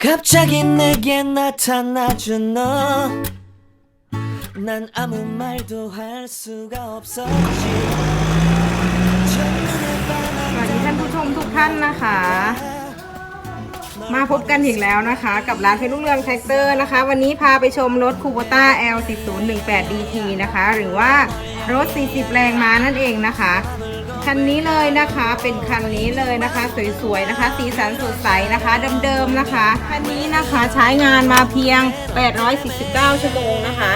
갑자기 내게 나타나준 너. 난 아무 말도 할 수가 없었지. 첫눈에 สวัสดีท่านผู้ชมทุกท่านนะคะ มาพบกันอีกแล้วนะคะ กับร้านเพชรรุ่งเรืองแท็กเตอร์นะคะ วันนี้พาไปชมรถคูโบต้า L1018 DT นะคะ หรือว่ารถ 40 แรงม้านั่นเองนะคะ คันนี้เลยนะคะเป็นคันนี้เลยนะคะ สวยๆนะคะ สีสันสดใสนะคะเดิมๆนะคะคันนี้นะคะใช้งานมาเพียง 849 ชั่วโมงนะคะ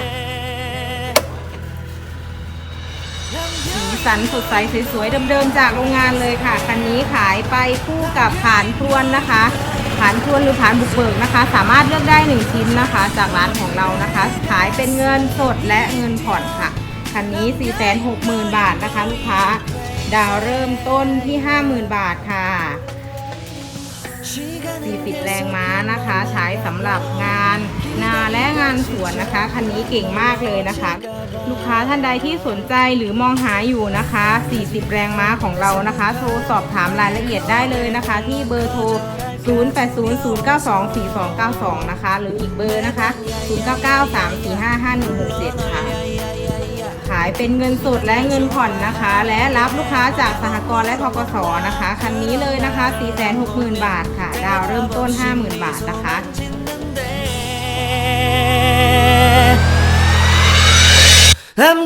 สีสันสดใสสวยๆเดิมๆจากโรงงานเลยค่ะคันนี้ขายไปคู่กับผานพรวนนะคะผานพรวนหรือผานบุกเบิกนะคะ สามารถเลือกได้ 1 ชิ้นนะคะ จากร้านของเรานะคะ ขายเป็นเงินสดและเงินผ่อนค่ะคันนี้ 460,000 บาทนะคะ ลูกค้า ดาวเริ่มต้นที่ 50,000 บาทค่ะ40แรงม้านะคะ ใช้สำหรับงานนาและงานสวนนะคะ คันนี้เก่งมากเลยนะคะ ลูกค้าท่านใดที่สนใจหรือมองหาอยู่นะคะ 40 แรงม้าของเรานะคะ โทรสอบถามรายละเอียดได้เลยนะคะ ที่เบอร์โทร 0800924292 นะคะ หรืออีกเบอร์นะคะ 0993455167 ค่ะายเป็นเงินสดและเงินผ่อนนะคะ และรับลูกค้าจากสหกรณ์และทกสนะคะ คันนี้เลยนะคะ 460,000 บาทค่ะ ดาวเริ่มต้น 50,000 บาทนะคะ I'm